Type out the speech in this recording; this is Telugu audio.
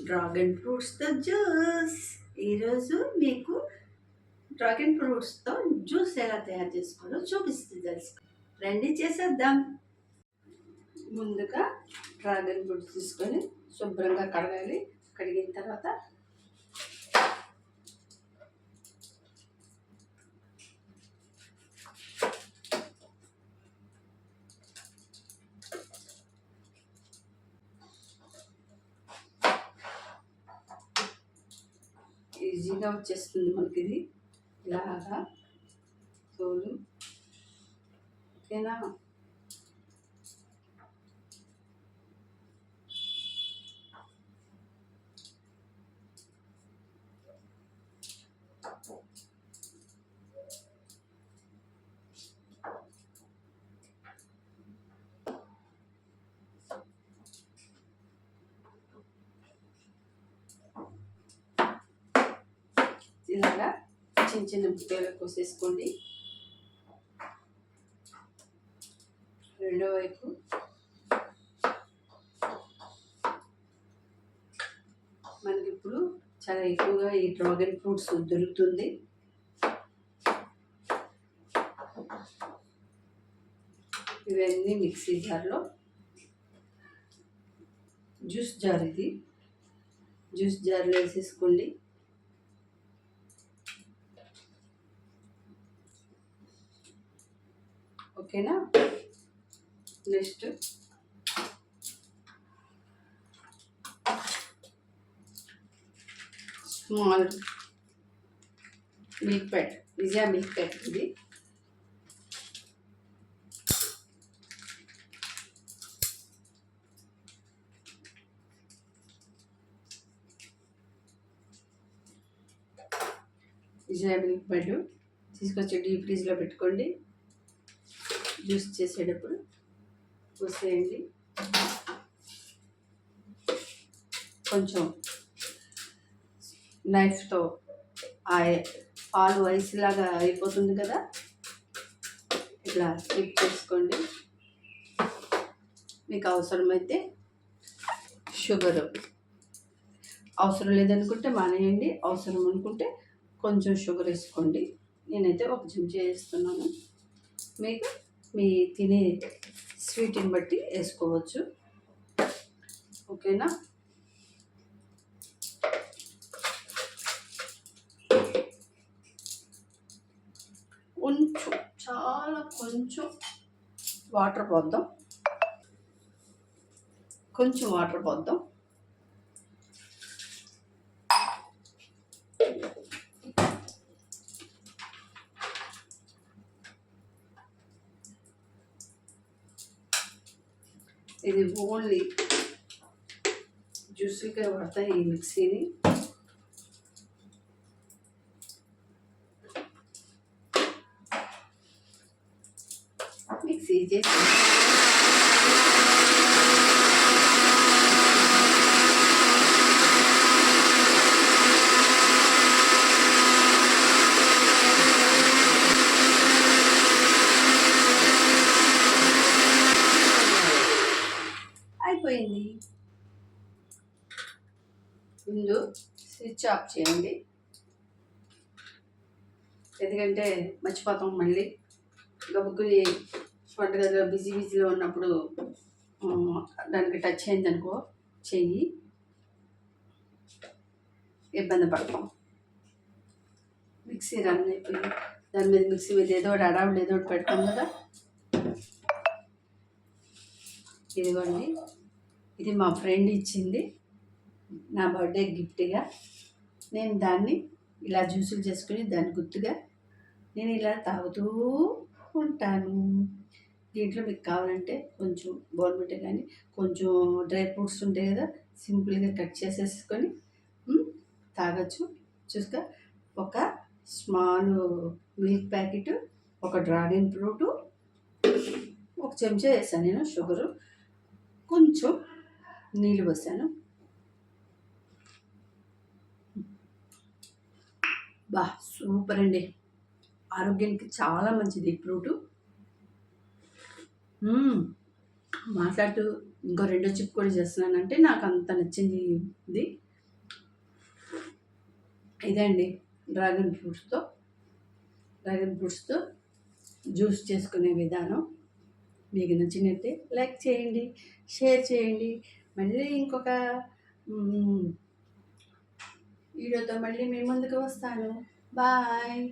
డ్రాగన్ ఫ్రూట్స్తో జ్యూస్. ఈరోజు మీకు డ్రాగన్ ఫ్రూట్స్తో జ్యూస్ ఎలా తయారు చేసుకోవాలో చూపిస్తుంది తెలుసుకో రండి చేసేద్దాం. ముందుగా డ్రాగన్ ఫ్రూట్స్ తీసుకొని శుభ్రంగా కడగాలి. కడిగిన తర్వాత ఈజీగా వచ్చేస్తుంది మనకి ఇది ఇలాగా. తోలు ఓకేనా? ఇలాగా చిన్న చిన్న బుట్టలు కోసేసుకోండి. రెండో వైపు. మనకి ఇప్పుడు చాలా ఎక్కువగా ఈ డ్రాగన్ ఫ్రూట్స్ దొరుకుతుంది. ఇవన్నీ మిక్సీ జార్లో. జ్యూస్ జార్ ఇది. జ్యూస్ జార్లో వేసేసుకోండి. ఓకేనా? నెక్స్ట్. స్మాల్ మిల్క్ ప్యాట్ విజయా మిల్క్ ప్యాట్ ఇది. విజయా మిల్క్ ప్యాడ్. తీసుకొచ్చి డీప్ ఫ్రీజ్లో పెట్టుకోండి. జ్యూస్ చేసేటప్పుడు పోసేయండి. కొంచెం నైఫ్తో ఆ పాలు ఐస్ లాగా అయిపోతుంది కదా ఇట్లా స్టిక్ చేసుకోండి. మీకు అవసరమైతే షుగర్ అవసరం లేదనుకుంటే మానేయండి అవసరం అనుకుంటే కొంచెం షుగర్ వేసుకోండి. నేనైతే ఒక చెంచా వేస్తున్నాను మీకు మీ తినే స్వీట్ని బట్టి వేసుకోవచ్చు. ఓకేనా? కొంచెం చాలా కొంచెం వాటర్ పోద్దాం. కొంచెం వాటర్ పోద్దాం. ఇది ఓన్లీ జ్యూస్గా పడతాయి ఈ మిక్సీని. మిక్సీ చేసి అయిపోయింది. ముందు స్విచ్ ఆఫ్ చేయండి. ఎందుకంటే మర్చిపోతాం మళ్ళీ. గబుక్కుని వంటగదిలో బిజీ బిజీలో ఉన్నప్పుడు దానికి టచ్ అయింది అనుకో చెయ్యి. ఇబ్బంది పడతాం. మిక్సీ రన్ అయిపోయింది. దాని మీద మిక్సీ మీద ఏదో ఒకటి అడావుడు ఏదో ఒకటి పెడతాం కదా. ఇదిగోండి. ఇది మా ఫ్రెండ్ ఇచ్చింది. నా బర్త్డే గిఫ్ట్గా. నేను దాన్ని ఇలా జ్యూసులు చేసుకుని దాని గుర్తుగా నేను ఇలా తాగుతూ ఉంటాను. దీంట్లో మీకు కావాలంటే కొంచెం బోర్మిట కానీ కొంచెం డ్రై ఫ్రూట్స్ ఉంటాయి కదా సింపుల్గా కట్ చేసేసుకొని తాగొచ్చు. చూసుక. ఒక స్మాల్ మిల్క్ ప్యాకెట్ ఒక డ్రాగన్ ఫ్రూటు ఒక చెంచా వేసాను నేను షుగరు. కొంచెం నీళ్ళు పోసాను. బా సూపర్ అండి. ఆరోగ్యానికి చాలా మంచిది ఈ ఫ్రూటు. మాట్లాడుతూ ఇంకో రెండో చిప్ కూడా చేస్తున్నానంటే నాకు అంత నచ్చింది ఇది. అండి డ్రాగన్ ఫ్రూట్స్తో. డ్రాగన్ ఫ్రూట్స్తో జ్యూస్ చేసుకునే విధానం. మీకు నచ్చినట్టే లైక్ చేయండి షేర్ చేయండి. మళ్ళీ ఇంకొక వీడియోతో మళ్ళీ మీ ముందుకు వస్తాను. బాయ్.